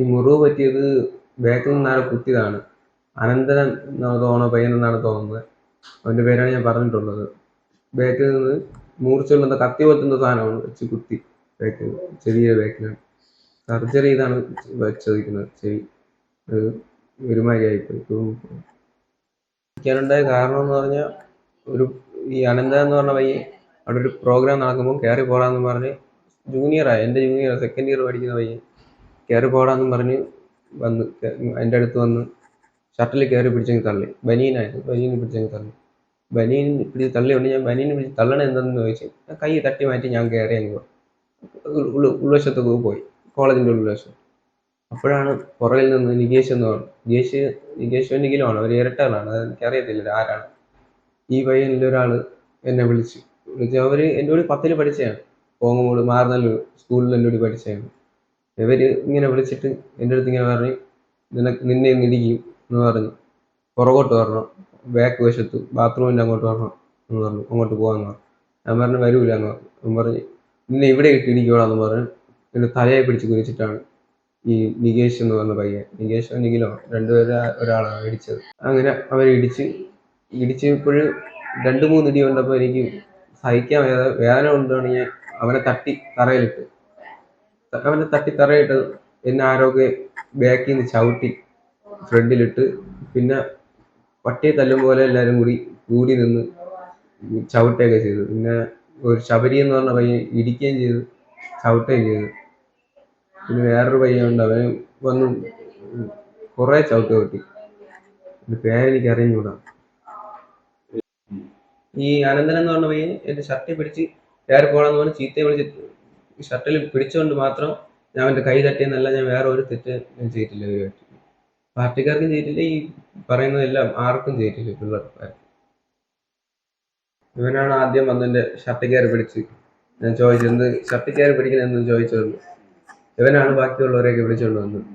ഈ മുറിവ് പറ്റിയത് ബാക്കിൽ നിന്നാണ് കുത്തിയതാണ്. അനന്തരൻ എന്നാണ് തോന്നുന്നത് അവന്റെ പേരാണ് ഞാൻ പറഞ്ഞിട്ടുള്ളത്. ബാക്കിൽ നിന്ന് മൂർച്ചയുള്ള കത്തി പോലത്തെ സാധനമാണ് വെച്ച് കുത്തി ബാക്കിൽ ചെറിയ ബാക്കിലാണ് സർജറി ചെയ്താണ് വെച്ചിരിക്കുന്നത് ചെവി ഒരുമാതിരി ആയിപ്പോയി. ഇരിക്കാനുണ്ടായ കാരണം എന്ന് പറഞ്ഞാൽ ഒരു ഈ അനന്ത എന്ന് പറഞ്ഞ പയ്യൻ അവിടെ ഒരു പ്രോഗ്രാം നടക്കുമ്പോൾ കയറി പോകാമെന്ന് പറഞ്ഞ് ജൂനിയറാണ് എന്റെ ജൂനിയർ സെക്കൻഡ് ഇയർ പഠിക്കുന്ന പയ്യൻ. കയറി പോടാന്നും പറഞ്ഞ് വന്ന് അതിന്റെ അടുത്ത് വന്ന് ഷട്ടിൽ കയറി പിടിച്ചെങ്കിൽ തള്ളി. ബനീനായിരുന്നു ബനീനെ പിടിച്ചെങ്കിൽ തള്ളി. ബനീൻ പിടിച്ച് തള്ളിയുണ്ട് ഞാൻ ബനീനെ പിടിച്ച് തള്ളണ എന്തെന്ന് ചോദിച്ചു കൈ തട്ടി മാറ്റി ഞാൻ കയറി അങ്ങ് പോയി. ഉൾ- ഉൾ- ഉൾവശത്തൊക്കെ പോയി. കോളേജിന്റെ ഉൾവശം അപ്പോഴാണ് പുറകിൽ നിന്ന് നികേഷ് എന്ന് പറഞ്ഞു. നികേഷ് നികേഷ് നിഖിലുമാണ് ഒരു ഇരട്ടകളാണ്. അത് എനിക്കറിയത്തില്ല ആരാണ്. ഈ പയ്യനിൽ ഒരാൾ എന്നെ വിളിച്ചു. വിളിച്ച് അവർ എന്റെ കൂടി പത്തിൽ പഠിച്ചതാണ്. പോങ്ങമൂട് മാർന്നല്ലൂർ സ്കൂളിൽ എന്റെ കൂടി പഠിച്ചതാണ്. ഇവർ ഇങ്ങനെ വിളിച്ചിട്ട് എന്റെ അടുത്ത് ഇങ്ങനെ പറഞ്ഞു നിനക്ക് നിന്നെ ഇന്ന് ഇടിക്കും എന്ന് പറഞ്ഞു. പുറകോട്ട് വരണം ബാക്ക് വശത്ത് ബാത്റൂമിന്റെ അങ്ങോട്ട് വരണം എന്ന് പറഞ്ഞു. അങ്ങോട്ട് പോകാമെന്ന് പറഞ്ഞു. ഞാൻ പറഞ്ഞു വരൂല എന്ന് പറഞ്ഞു. പറഞ്ഞു നിന്നെ ഇവിടെ ഇട്ട് ഇടിക്കോളാന്ന് പറഞ്ഞു. എന്റെ തലയെ പിടിച്ച് കുരിച്ചിട്ടാണ് ഈ നികേഷ് എന്ന് പറഞ്ഞ പയ്യൻ. നികേഷോ നിഖിലോ രണ്ടുപേരെ ഒരാളാണ് ഇടിച്ചത്. അങ്ങനെ അവരെ ഇടിച്ച് ഇടിച്ചപ്പോൾ രണ്ട് മൂന്ന് ഇടി കൊണ്ടപ്പോൾ എനിക്ക് സഹിക്കാൻ വേദന വേദന കൊണ്ടാണ് ഞാൻ അവനെ തട്ടി തറയിലിട്ട് അവനെ തട്ടിത്തറയിട്ട് എന്നെ ആരോഗ്യ ബാക്കിൽ നിന്ന് ചവിട്ടി ഫ്രണ്ടിലിട്ട് പിന്നെ പട്ടിയെ തല്ലും പോലെ എല്ലാവരും കൂടി കൂടി നിന്ന് ചവിട്ടുകയൊക്കെ ചെയ്തു. പിന്നെ ഒരു ശബരി എന്ന് പറഞ്ഞ പയ്യൻ ഇടിക്കുകയും ചെയ്തു ചവിട്ടുകയും ചെയ്തു. പിന്നെ വേറൊരു പയ്യുണ്ട് അവന് വന്ന് കുറേ ചവിട്ട് കിട്ടി. പേരെനിക്ക് അറിഞ്ഞൂടാ ഈ അനന്തൻ എന്ന് പറഞ്ഞ പയ്യൻ എന്റെ ഷർട്ടിൽ പിടിച്ച് കയറി പോകണമെന്ന് പറഞ്ഞ് ചീത്തയെ വിളിച്ച് ഷർട്ടിൽ പിടിച്ചുകൊണ്ട് മാത്രം ഞാൻ എന്റെ കൈ തട്ടിയെന്നല്ല ഞാൻ വേറെ ഒരു തെറ്റ് ഞാൻ ചെയ്തിട്ടില്ല ഇവരുമായിട്ട് പാർട്ടിക്കാർക്കും ചെയ്തിട്ടില്ല ഈ പറയുന്നതെല്ലാം ആർക്കും ചെയ്തിട്ടില്ല പിള്ളേർക്ക് ഇവനാണ് ആദ്യം വന്ന് ഷർട്ട് കയറി പിടിച്ച്. ഞാൻ ചോദിച്ചു ഷർട്ട് കയറി പിടിക്കണമെന്ന് ചോദിച്ചത് ഇവനാണ് ബാക്കിയുള്ളവരെയൊക്കെ വിളിച്ചുകൊണ്ട് വന്നത്.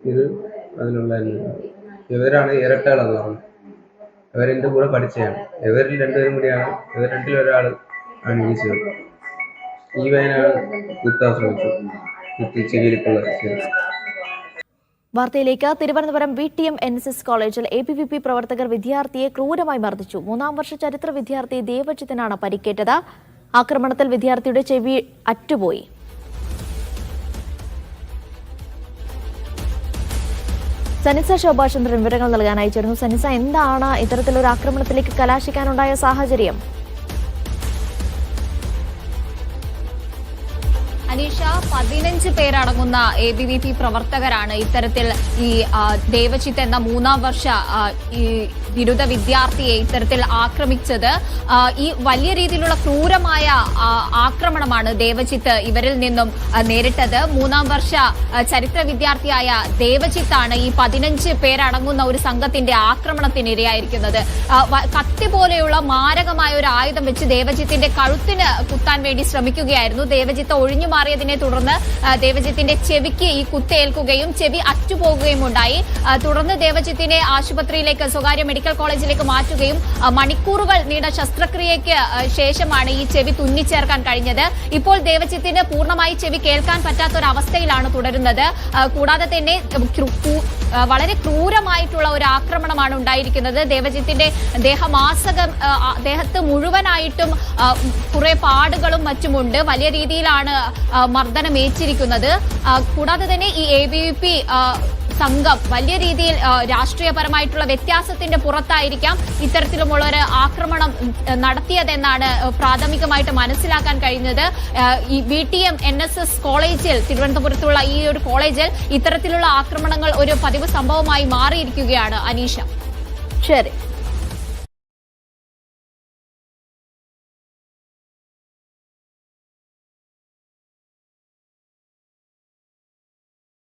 ഇത് അതിനുള്ള ഇവരാണ് ഇരട്ടകളെന്ന് പറഞ്ഞു ഇവരെന്റെ കൂടെ പഠിച്ചതാണ്. ഇവരിൽ രണ്ടുപേരും കൂടിയാണ്. ഇവർ രണ്ടിൽ ഇടിച്ചത് ഈ ശ്രമിച്ചു. വാർത്തയിലേക്ക് Thiruvananthapuram V T M N S S കോളേജിൽ എ ബി വി പി പ്രവർത്തകർ വിദ്യാർത്ഥിയെ ക്രൂരമായി മർദ്ദിച്ചു. മൂന്നാം വർഷ ചരിത്ര വിദ്യാർത്ഥി ദേവജിത്തിനാണ് പരിക്കേറ്റത്. ആക്രമണത്തിൽ വിദ്യാർത്ഥിയുടെ ചെവി അറ്റുപോയി. സനിസ ശോഭാചന്ദ്രൻ വിവരങ്ങൾ നൽകാനായി ചേരുന്നു. സനിസ എന്താണ് ഇത്തരത്തിലൊരു ആക്രമണത്തിലേക്ക് കലാശിക്കാനുണ്ടായ സാഹചര്യം? അനീഷ പതിനഞ്ച് പേരടങ്ങുന്ന എ ബി വി പി പ്രവർത്തകരാണ് ഇത്തരത്തിൽ ഈ ദേവജിത്ത് എന്ന മൂന്നാം വർഷ ഈ ബിരുദ വിദ്യാർത്ഥിയെ ഇത്തരത്തിൽ ആക്രമിച്ചത്. ഈ വലിയ രീതിയിലുള്ള ക്രൂരമായ ആക്രമണമാണ് ദേവജിത്ത് ഇവരിൽ നിന്നും നേരിട്ടത്. മൂന്നാം വർഷ ചരിത്ര വിദ്യാർത്ഥിയായ ദേവജിത്താണ് ഈ പതിനഞ്ച് പേരടങ്ങുന്ന ഒരു സംഘത്തിന്റെ ആക്രമണത്തിനിരയായിരിക്കുന്നത്. കത്തി പോലെയുള്ള മാരകമായ ഒരു ആയുധം വെച്ച് ദേവജിത്തിന്റെ കഴുത്തിന് കുത്താൻ വേണ്ടി ശ്രമിക്കുകയായിരുന്നു. ദേവജിത്ത് ഒഴിഞ്ഞു മാറിയതിനെ തുടർന്ന് ദേവജിത്തിന്റെ ചെവിക്ക് ഈ കുത്തേൽക്കുകയും ചെവി അറ്റുപോകുകയും ഉണ്ടായി തുടർന്ന് ദേവജിത്തിനെ ആശുപത്രിയിലേക്ക് സ്വകാര്യ മെഡിക്കൽ കോളേജിലേക്ക് മാറ്റുകയും മണിക്കൂറുകൾ നീണ്ട ശസ്ത്രക്രിയയ്ക്ക് ശേഷമാണ് ഈ ചെവി തുന്നിച്ചേർക്കാൻ കഴിഞ്ഞത്. ഇപ്പോൾ ദേവജിത്തിന് പൂർണമായി ചെവി കേൾക്കാൻ പറ്റാത്ത ഒരു അവസ്ഥയിലാണ് തുടരുന്നത് കൂടാതെ തന്നെ വളരെ ക്രൂരമായിട്ടുള്ള ഒരു ആക്രമണമാണ് ഉണ്ടായിരിക്കുന്നത്. ദേവജിത്തിന്റെ ദേഹമാസകം ദേഹത്ത് മുഴുവനായിട്ടും കുറെ പാടുകളും മറ്റുമുണ്ട്. വലിയ രീതിയിലാണ് മർദ്ദനമേറ്റിരിക്കുന്നത് കൂടാതെ തന്നെ ഈ എ ബി വി പി സംഘം വലിയ രീതിയിൽ രാഷ്ട്രീയപരമായിട്ടുള്ള വ്യത്യാസത്തിന്റെ പുറത്തായിരിക്കാം ഇത്തരത്തിലുമുള്ള ഒരു ആക്രമണം നടത്തിയതെന്നാണ് പ്രാഥമികമായിട്ട് മനസ്സിലാക്കാൻ കഴിഞ്ഞത് ഈ B T M N S S കോളേജിൽ തിരുവനന്തപുരത്തുള്ള ഈ ഒരു കോളേജിൽ ഇത്തരത്തിലുള്ള ആക്രമണങ്ങൾ ഒരു പതിവ് സംഭവമായി മാറിയിരിക്കുകയാണ് അനീഷ. ശരി.